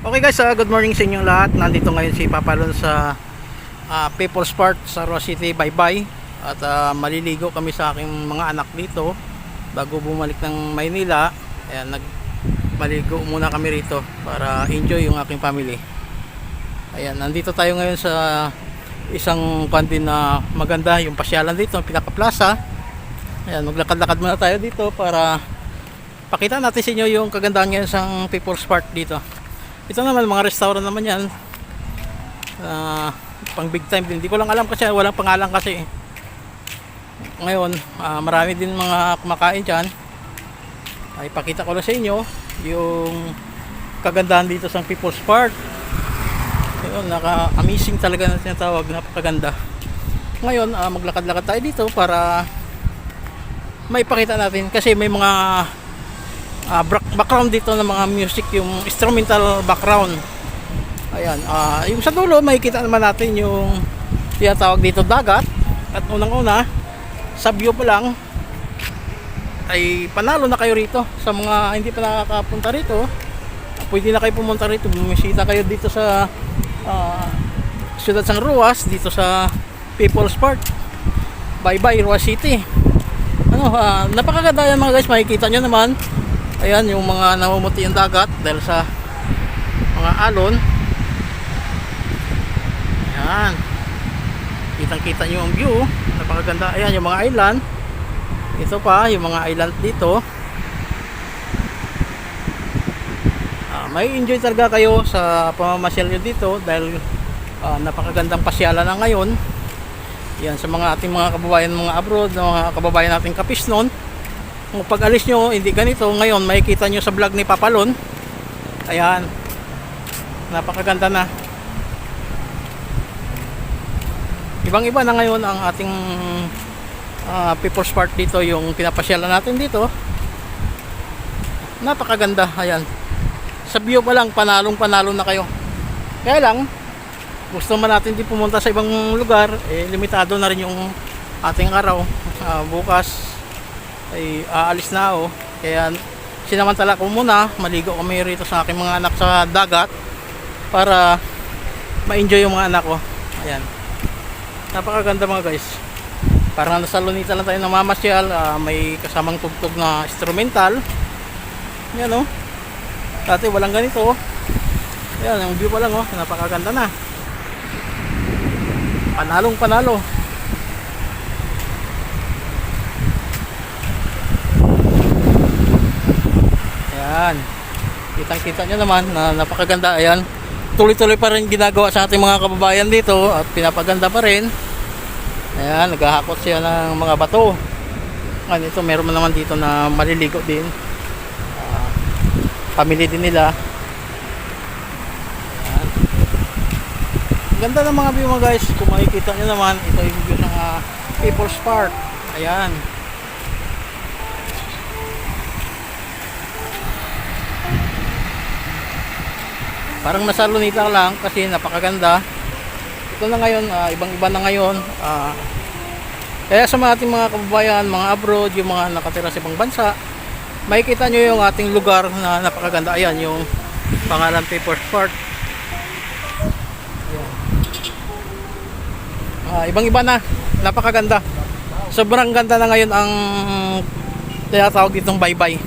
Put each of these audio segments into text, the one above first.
Okay guys, uh, good morning sa inyong lahat. Nandito ngayon si Papalon sa uh, People's Park sa Roa City, bye-bye. At uh, maliligo kami sa aking mga anak dito bago bumalik ng Maynila. Ayan, nagmaligo muna kami rito para enjoy yung aking family. Ayan, nandito tayo ngayon sa isang kantin na maganda, yung pasyalan dito, ang pinaka-plaza. Ayan, maglakad-lakad muna tayo dito para pakita natin sa inyo yung kagandahan ngayon sa People's Park dito. Ito naman mga restaurant naman yan. Ah, pang big time din. Hindi ko lang alam kasi walang pangalan kasi. Ngayon, ah, marami din mga kumakain diyan. Ay pakita ko lang sa inyo yung kagandahan dito sa People's Park. Yun, naka-amazing talaga na tinatawag, napakaganda. Ngayon, ah, maglakad-lakad tayo dito para maipakita natin kasi may mga back- background dito ng mga music, yung instrumental background. Ayan, ah, yung sa dulo makikita naman natin yung tinatawag dito dagat. At unang-una sa view pa lang ay panalo na kayo rito. Sa mga hindi pa nakakapunta rito pwede na kayo pumunta rito. Bumisita kayo dito sa ah, Ciudad San Ruas dito sa People's Park bye bye Ruas City. Ano ah, napakaganda yan mga guys. Makikita nyo naman ayan yung mga namumuti ang dagat dahil sa mga alon. Ayan. Kitang kita nyo ang view. Napakaganda. Ayan yung mga island. Ito pa yung mga island dito. Ah, may enjoy talaga kayo sa pamamasyal nyo dito dahil ah, napakagandang pasyalan na ngayon. Yan sa mga ating mga kababayan mga abroad mga kababayan nating kapisnon kung pag alis nyo hindi ganito. Ngayon makikita nyo sa vlog ni Papalon ayan. Napakaganda na. Ibang iba na ngayon ang ating ah, People's Park dito yung pinapasyalan natin dito. Napakaganda. Ayan. Sa view pa lang panalong panalo na kayo. Kaya lang gusto man natin di pumunta sa ibang lugar eh limitado na rin yung ating araw Ah, bukas ay aalis na ako. Kaya sinamantala ko muna maligo kami rito sa aking mga anak sa dagat para ma-enjoy yung mga anak ko. Ayan. Napakaganda mga guys. Parang nasa lunita lang tayo namamasyal ah, may kasamang tugtog na instrumental. Yan oh. Dati walang ganito oh. yan yung view pa lang oh. Napakaganda na. Panalong panalo Ayan. Kitang kita nyo naman na napakaganda. Ayan. Tuloy-tuloy pa rin ginagawa sa ating mga kababayan dito at pinapaganda pa rin. Ayan. Naghahakot siya ng mga bato. Ngayon ito meron man naman dito na maliligo din. Ah, family din nila. Ayan. Ganda ng mga view mga guys. Kung makikita nyo naman, ito yung view ng ah, People's Park. Ayan. Parang nasa Lunita lang kasi napakaganda. Ito na ngayon, ah, ibang-iba na ngayon. Ah, kaya sa mga ating mga kababayan, mga abroad, yung mga nakatira sa ibang bansa, makikita nyo yung ating lugar na napakaganda. Ayan, yung pangalan Papers Park. Ayan. Ah, ibang-iba na. Napakaganda. Sobrang ganda na ngayon ang tinatawag ditong bye-bye.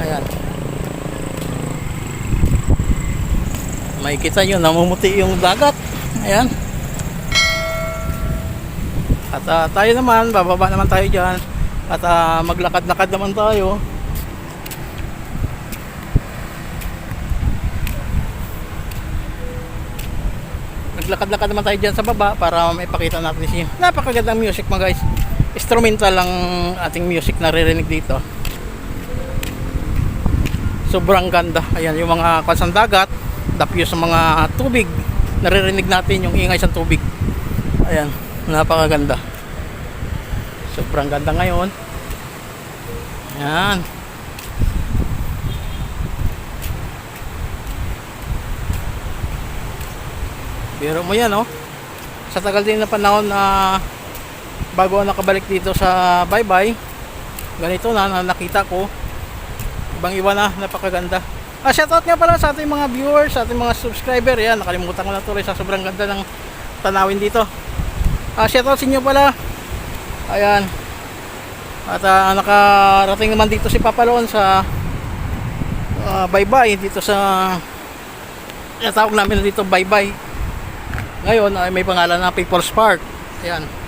Ayan. Makikita nyo namumuti yung dagat. Ayan. At ah, tayo naman bababa naman tayo dyan. At ah, maglakad-lakad naman tayo. Maglakad-lakad naman tayo dyan sa baba para maipakita natin siya napakagandang music mga guys. Instrumental ang ating music naririnig dito. Sobrang ganda. Ayan yung mga kalsang dagat dapyo sa mga tubig. Naririnig natin yung ingay sa tubig. Ayan napakaganda. Sobrang ganda ngayon. Ayan. Biro mo yan oh. Sa tagal din na panahon na bago ako nakabalik dito sa bye bye ganito na, na nakita ko. Ibang iba na napakaganda Ah, shoutout nga pala sa ating mga viewers, sa ating mga subscriber. Yan, nakalimutan ko na tuloy sa sobrang ganda ng tanawin dito. Ah, shoutout sa inyo pala. Ayan. At ah, nakarating naman dito si Papaloon sa ah, bye-bye dito sa tawag namin dito bye-bye. Ngayon ay may pangalan na People's Park. Ayan.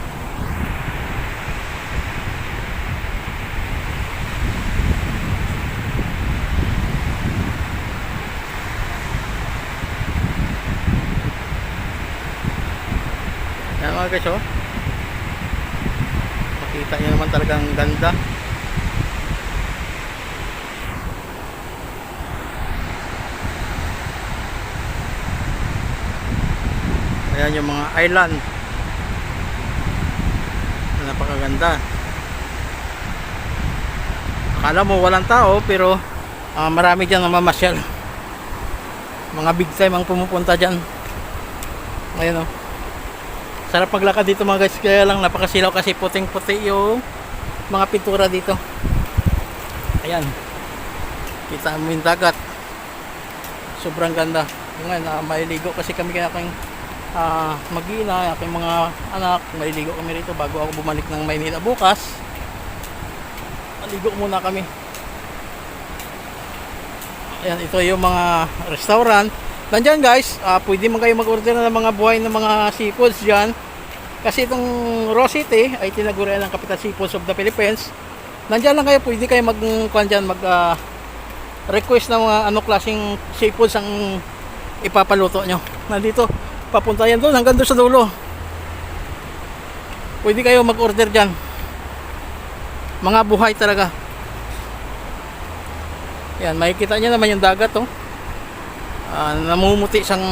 Guys oh. Makita nyo naman talagang ganda. Ayan yung mga island. Napakaganda. Akala mo walang tao pero ah, marami dyan namamasyal. Mga big time ang pumupunta dyan. Ayan o. Sarap maglakad dito mga guys. Kaya lang napakasilaw kasi puting puti yung mga pintura dito. Ayan. Kita mo yung dagat. Sobrang ganda. Ngayon, uh, mailigo kasi kami kaya aking uh, mag-ina, aking mga anak. Mailigo kami rito bago ako bumalik ng Maynila bukas. Maligo muna kami. Ayan, ito yung mga restaurant. Nandyan guys, ah, pwede man kayo mag-order ng mga buhay ng mga seafoods dyan. Kasi itong Raw City ay tinagurian ng Capital Seafoods of the Philippines. Nandyan lang kayo, pwede kayo mag, dyan, mag ah, request ng mga ano klaseng seafoods ang ipapaluto nyo. Nandito, papunta yan doon, hanggang doon sa dulo. Pwede kayo mag-order dyan. Mga buhay talaga. Yan, makikita nyo naman yung dagat, oh uh, namumuti siyang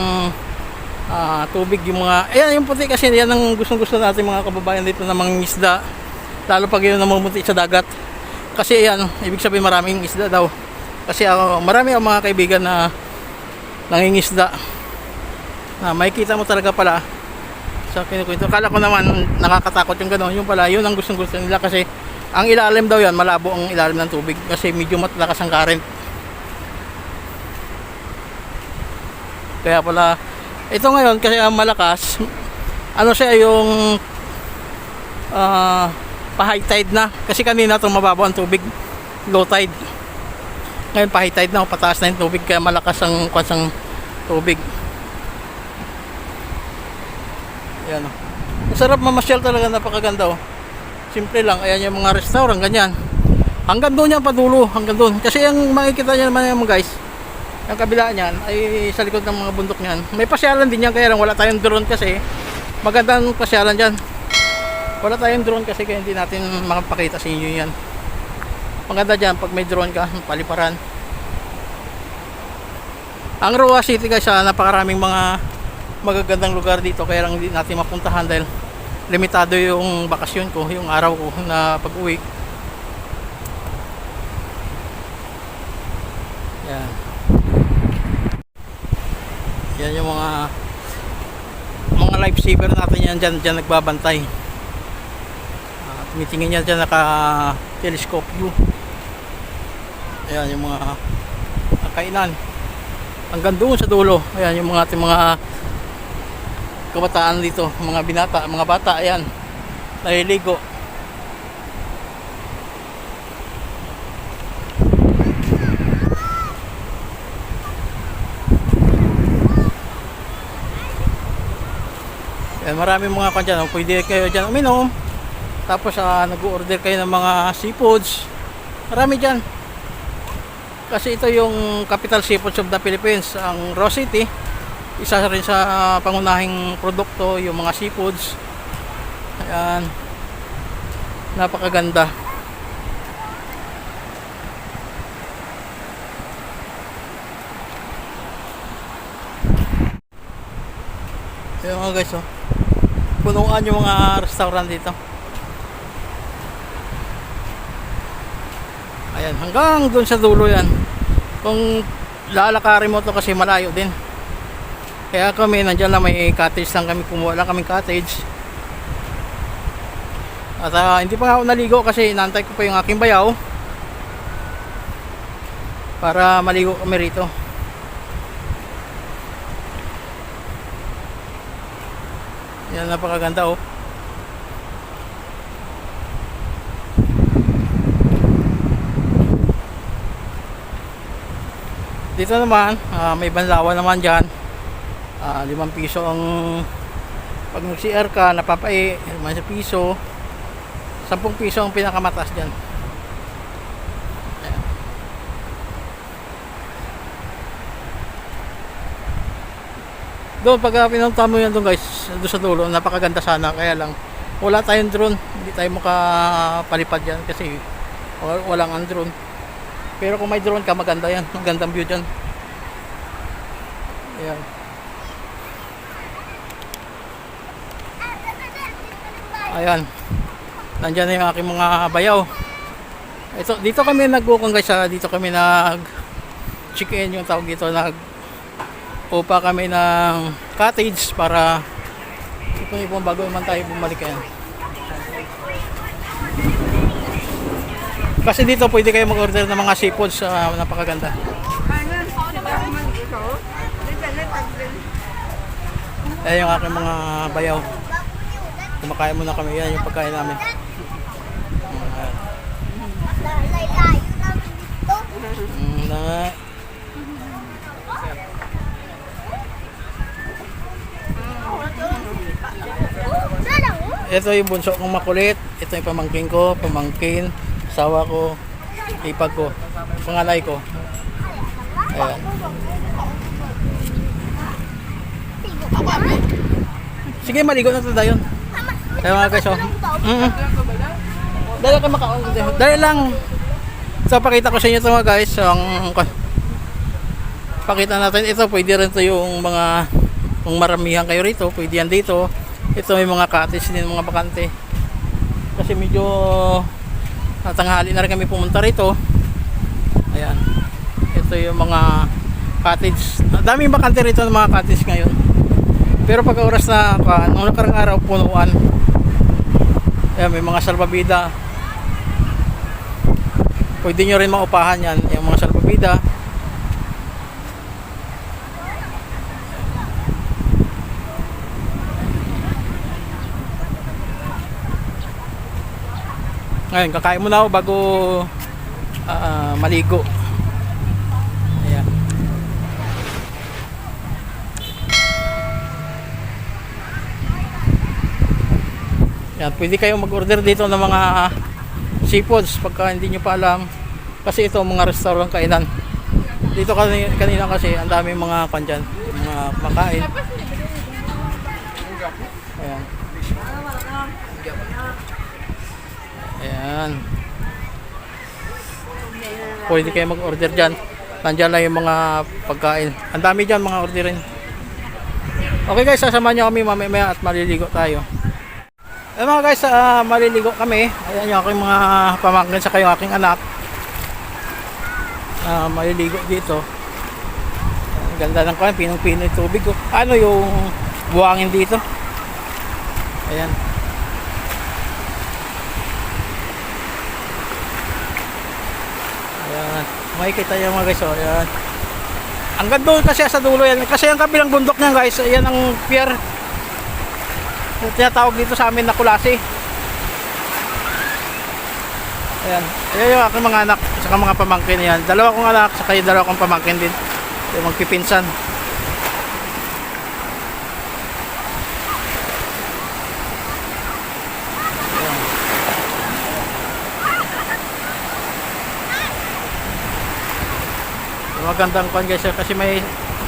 ah, tubig yung mga ayan yung puti kasi yan ang gustong gusto natin mga kababayan dito na mga isda. Lalo pag yun namumuti sa dagat. Kasi yan ibig sabihin maraming isda daw. Kasi ako marami ang mga kaibigan na nangingisda. Na makikita mo talaga pala sa kinukwento. Kala ko naman nakakatakot yung gano'n. Yung pala yun ang gustong gusto nila kasi ang ilalim daw yan malabo ang ilalim ng tubig kasi medyo matlakas ang current Kaya pala, ito ngayon kasi ang malakas, ano siya yung uh, pa-high tide na. Kasi kanina itong mababaw ang tubig, low tide. Ngayon pa-high tide na, pataas na yung tubig, kaya malakas ang kwansang tubig. Ayan o. Ang sarap mamasyal talaga, napakaganda o. Simple lang, ayan yung mga restaurant, ganyan. Hanggang doon yan padulo, hanggang doon. Kasi yung makikita nyo naman yung guys, ang kabila niyan ay sa likod ng mga bundok niyan. May pasyalan din yan kaya lang wala tayong drone kasi. Magandang pasyalan diyan. Wala tayong drone kasi kaya hindi natin makapakita sa inyo yan. Maganda diyan pag may drone ka, paliparan. Ang Roa City guys, ah, napakaraming mga magagandang lugar dito kaya lang hindi natin mapuntahan dahil limitado yung bakasyon ko, yung araw ko na pag-uwi. Yan. Yan yung mga mga lifesaver natin yan dyan, dyan nagbabantay. Uh, tumitingin yan dyan naka telescope view. Ayan yung mga kainan. Hanggang doon sa dulo. Ayan yung mga ating mga kabataan dito, mga binata, mga bata, ayan. Naliligo. Yan, maraming mga kan dyan. Pwede kayo dyan uminom. Tapos uh, nag-order kayo ng mga seafoods. Marami dyan. Kasi ito yung capital seafoods of the Philippines. Ang Raw City. Isa rin sa uh, pangunahing produkto yung mga seafoods. Ayan. Napakaganda. Ayan mga guys oh punuan yung mga restaurant dito. Ayan hanggang dun sa dulo yan. Kung lalakarin mo to kasi malayo din. Kaya kami nandyan lang may cottage lang kami kumuha lang kaming cottage. At uh, hindi pa ako naligo kasi inantay ko pa yung aking bayaw. Para maligo kami rito. Yan napakaganda oh. Dito naman, ah, may banlawan naman dyan. Ah, limang piso ang pag nag-CR ka, napapai, limang piso. Sampung piso ang pinakamataas dyan. Doon, pag uh, pinunta mo yan doon guys, doon sa dulo, napakaganda sana. Kaya lang, wala tayong drone. Hindi tayo makapalipad yan kasi wa- walang ang drone. Pero kung may drone ka, maganda yan. Magandang view dyan. Ayan. Ayan. Nandiyan na yung aking mga bayaw. Ito, dito kami nag-booking guys. ah. Dito kami nag chicken yung tawag dito. Nag upa kami ng cottage para ipon-ipon bago naman tayo bumalik yan. Kasi dito pwede kayo mag-order ng mga seafoods sa napakaganda. Ayan yung aking mga bayaw. Kumakain muna kami. Yan yung pagkain namin. Mm, na, ito yung bunso kong makulit. Ito yung pamangkin ko, pamangkin, sawa ko, ipag ko, pangalay ko. Ayan. Sige, maligo na ito dayon. Kaya mga guys, oh. Mm Dali ka makaon. Dali lang. So, pakita ko sa inyo ito mga guys. Ang pakita natin ito. Pwede rin ito yung mga kung maramihan kayo rito. Pwede yan dito. Ito may mga cottage din, mga bakante. Kasi medyo natanghali na rin kami pumunta rito. Ayan. Ito yung mga cottage. Daming bakante rito ng mga cottage ngayon. Pero pag oras na nung nakarang araw punuan. Ayan, may mga salbabida. Pwede nyo rin maupahan yan, yung mga salbabida. Ngayon, kakain muna ako bago ah, maligo. Ayan. Yan, pwede kayong mag-order dito ng mga seafoods pagka hindi nyo pa alam. Kasi ito mga restaurant kainan. Dito kanina, kanina kasi ang dami mga kwan mga makain. Ayan. Ayan. Pwede kayo mag-order dyan. Nandyan lang yung mga pagkain. Ang dami dyan mga orderin. Okay guys, sasamahan nyo kami mamaya at maliligo tayo. Eh mga guys, ah, maliligo kami. Ayan yung aking mga pamangkin sa kayo aking anak. Ah, maliligo dito. Ang ganda ng kwan, pinong-pino yung tubig ko. Ano yung buhangin dito? Ayan. Ayan. Makikita yung mga guys, oh. Ayan. Hanggang doon kasi sa dulo yan. Kasi ang kabilang bundok niyan guys, ayan ang pier. Yung tinatawag dito sa amin na kulasi. Ayan. Ayan yung aking mga anak, saka mga pamangkin yan. Dalawa kong anak, saka yung dalawa kong pamangkin din. Yung magpipinsan. Yung Magandang kwan guys kasi may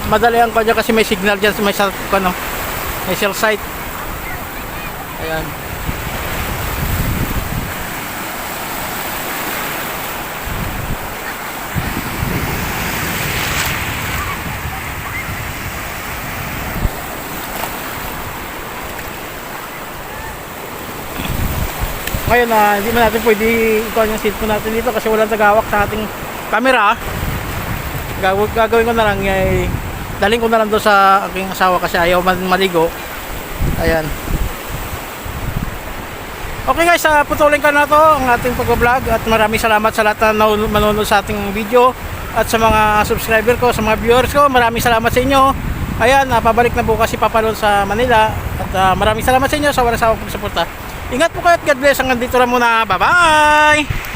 madali ang kwan kasi may signal dyan may cell, kwan, may cell site. Ayan. Ngayon na hindi man natin pwede ikuha yung cellphone natin dito kasi walang tagawak sa ating camera. Gagawin, gagawin ko na lang ay daling ko na lang doon sa aking asawa kasi ayaw maligo. Ayan. Okay guys, uh, putulin ka na to ang ating pag-vlog at maraming salamat sa lahat na nanonood sa ating video. at sa mga subscriber ko, sa mga viewers ko. Maraming salamat sa inyo. Ayan, ah, pabalik na bukas si Papa Lon sa Manila. At ah, maraming salamat sa inyo sa walang sawang pagsuporta. Ingat po kayo at God bless. Hanggang dito lang muna. Bye-bye!